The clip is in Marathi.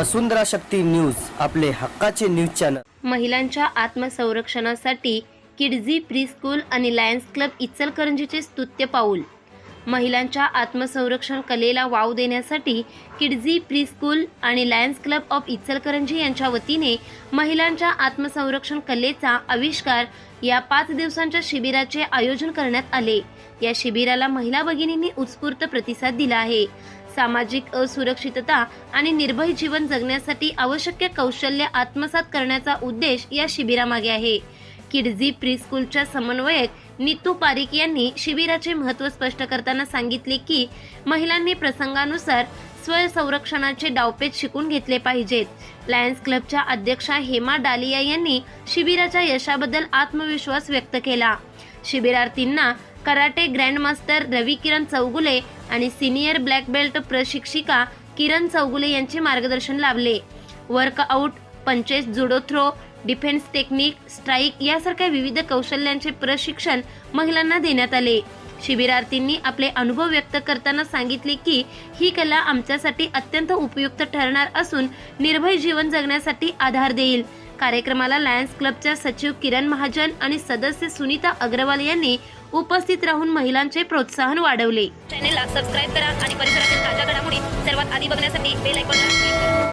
वसुंधरा शक्ती न्यूज आपले हक्काचे न्यूज चॅनल. महिलांच्या आत्मसंरक्षणासाठी किडझी प्री स्कूल आणि लायन्स क्लब इचलकरंजीचे स्तुत्य पाऊल. महिलांच्या आत्मसंरक्षण कलेला वाव देण्यासाठी किडझी प्री स्कूल आणि लायन्स क्लब ऑफ इचलकरंजी यांच्या वतीने महिलांच्या आत्मसंरक्षण कलेचा आविष्कार या पाच दिवसांच्या शिबिराचे आयोजन करण्यात आले. या शिबिराला महिला भगिनींनी उत्स्फूर्त प्रतिसाद दिला आहे. सामाजिक असुरक्षितता आणि निर्भय जीवन जगण्यासाठी आवश्यक कौशल्य आत्मसात करण्याचा उद्देश या शिबिरामागे आहे. किडझी प्रीस्कूलच्या समन्वयक नीतू पारिक यांनी शिबिराचे महत्त्व स्पष्ट करताना सांगितले की महिलांनी प्रसंगानुसार स्वसंरक्षणाचे डावपेच शिकून घेतले पाहिजेत. लायन्स क्लबच्या अध्यक्षा हेमा डालिया यांनी शिबिराच्या यशाबद्दल आत्मविश्वास व्यक्त केला. शिबिरार्थींना कराटे ग्रँडमास्टर रवी किरण चौगुले आणि सिनियर ब्लॅक बेल्ट प्रशिक्षिका किरण चौगुले यांचे मार्गदर्शन लाभले. Workout punches judo throw defence technique strike यासारख्या विविध कौशल्यांचे प्रशिक्षण महिलांना देण्यात आले. शिबिरार्थींनी आपले अनुभव व्यक्त करताना सांगितले की ही कला आमच्यासाठी अत्यंत उपयुक्त ठरणार असून निर्भय जीवन जगण्यासाठी आधार देईल. कार्यक्रमाला लायन्स क्लबच्या सचिव किरण महाजन आणि सदस्य सुनीता अग्रवाल यांनी उपस्थित राहून महिलांचे प्रोत्साहन वाढवले. चॅनेलला सबस्क्राईब करा आणि परिसरातील ताज्या घडामोडी सर्वात आधी बघण्यासाठी बेल ऐकून